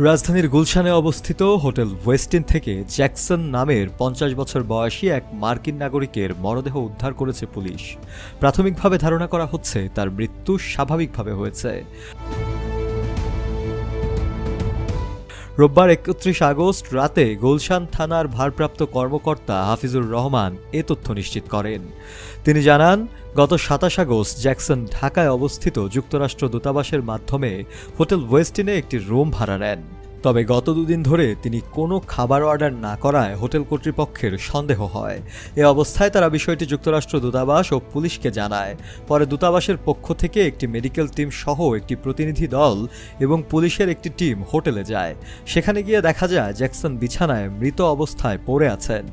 রাজধানীর গুলশানে অবস্থিত হোটেল ওয়েস্টিন থেকে জ্যাকসন নামের পঞ্চাশ বছর বয়সী এক মার্কিন নাগরিকের মরদেহ উদ্ধার করেছে পুলিশ। প্রাথমিকভাবে ধারণা করা হচ্ছে তার মৃত্যু স্বাভাবিকভাবে হয়েছে। রোববার একত্রিশ আগস্ট রাতে গুলশান থানার ভারপ্রাপ্ত কর্মকর্তা হাফিজুর রহমান এ তথ্য নিশ্চিত করেন। তিনি জানান গত সাতাশ আগস্ট জ্যাকসন ঢাকায় অবস্থিত যুক্তরাষ্ট্র দূতাবাসের মাধ্যমে হোটেল ওয়েস্টিনে একটি রুম ভাড়া নেন। তবে গত দুদিন ধরে তিনি কোনো খাবার অর্ডার না করায় হোটেল কর্তৃপক্ষের সন্দেহ হয়। এ অবস্থায় তারা বিষয়টি যুক্তরাষ্ট্র দূতাবাস ও পুলিশকে জানায়। পরে দূতাবাসের পক্ষ থেকে একটি মেডিকেল টিম সহ একটি প্রতিনিধি দল এবং পুলিশের একটি টিম হোটেলে যায়। সেখানে গিয়ে দেখা যায় জ্যাকসন বিছানায় মৃত অবস্থায় পড়ে আছেন।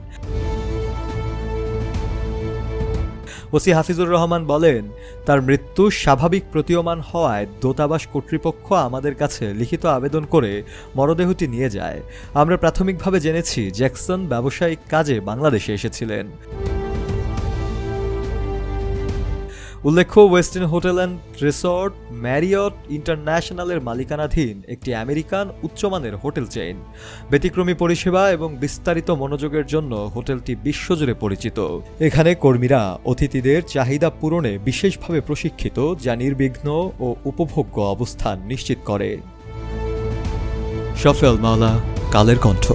ওসি হাফিজুর রহমান বলেন, তার মৃত্যু স্বাভাবিক প্রতীয়মান হওয়ায় দূতাবাস কর্তৃপক্ষ আমাদের কাছে লিখিত আবেদন করে মরদেহটি নিয়ে যায়। আমরা প্রাথমিকভাবে জেনেছি জ্যাকসন ব্যবসায়িক কাজে বাংলাদেশে এসেছিলেন। উল্লেখ্য, Western hotel and resort, Marriott ইন্টারন্যাশনালের মালিকানাধীন একটি আমেরিকান উচ্চমানের হোটেল চেইন। ব্যতিক্রমী পরিষেবা এবং বিস্তারিত মনোযোগের জন্য হোটেলটি বিশ্বজুড়ে পরিচিত। এখানে কর্মীরা অতিথিদের চাহিদা পূরণে বিশেষভাবে প্রশিক্ষিত, যা নির্বিঘ্ন ও উপভোগ্য অবস্থান নিশ্চিত করে। সফেল মাওলা, কালের কণ্ঠ।